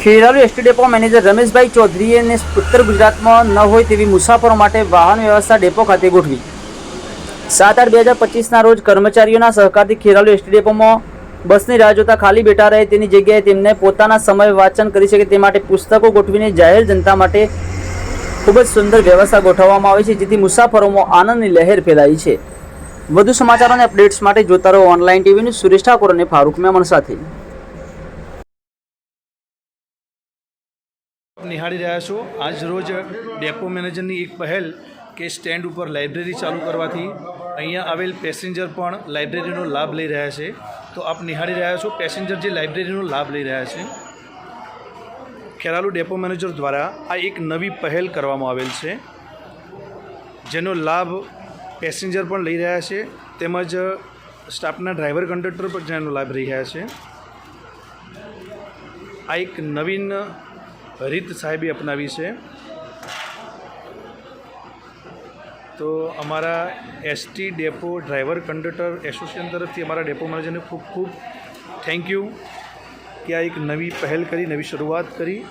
Kheralu ST depot manager રમેશભાઈ ચૌધરીએ ઉત્તર ગુજરાતમાં ન હોય તેવી મુસાફરો માટે વાહન વ્યવસ્થા ડેપો ખાતે ગોઠવી. સાત આઠ બે હજાર પચીસના રોજ કર્મચારીઓના સહકારથી ખેરાલુ એસટી ડેપોમાં બસની રાહ જોતા ખાલી બેઠા રહે તેની જગ્યાએ તેમને પોતાના સમય વાંચન કરી શકે તે માટે પુસ્તકો ગોઠવીને જાહેર જનતા માટે ખૂબ જ સુંદર વ્યવસ્થા ગોઠવવામાં આવી છે, જેથી મુસાફરોમાં આનંદની લહેર ફેલાઈ છે. વધુ સમાચારો અને અપડેટ્સ માટે જોતા રહો ઓનલાઈન ટીવીનું સુરેશ ઠાકોર અને ફારૂક મેમણ સાથે. નિહાળી રહ્યા છો. આજ રોજ ડેપો મેનેજરની એક પહેલ કે સ્ટેન્ડ ઉપર લાઇબ્રેરી ચાલુ કરવાથી અહીંયા આવેલ પેસેન્જર પણ લાઇબ્રેરીનો લાભ લઈ રહ્યા છે. તો આપ નિહાળી રહ્યા છો પેસેન્જર જે લાઇબ્રેરીનો લાભ લઈ રહ્યા છે. ખેરાલુ ડેપો મેનેજર દ્વારા આ એક નવી પહેલ કરવામાં આવેલ છે. જેનો લાભ પેસેન્જર પણ લઈ રહ્યા છે. તેમજ સ્ટાફના ડ્રાઈવર કંડક્ટર પણ જેનો લાભ રહ્યા છે. આ એક નવીન રીત સાહેબે અપનાવી છે. તો અમારા ST depot driver conductor association તરફથી અમારા ડેપો મેનેજરને ખૂબ ખૂબ થેન્ક યુ. કે આ એક નવી પહેલ કરી, નવી શરૂઆત કરી.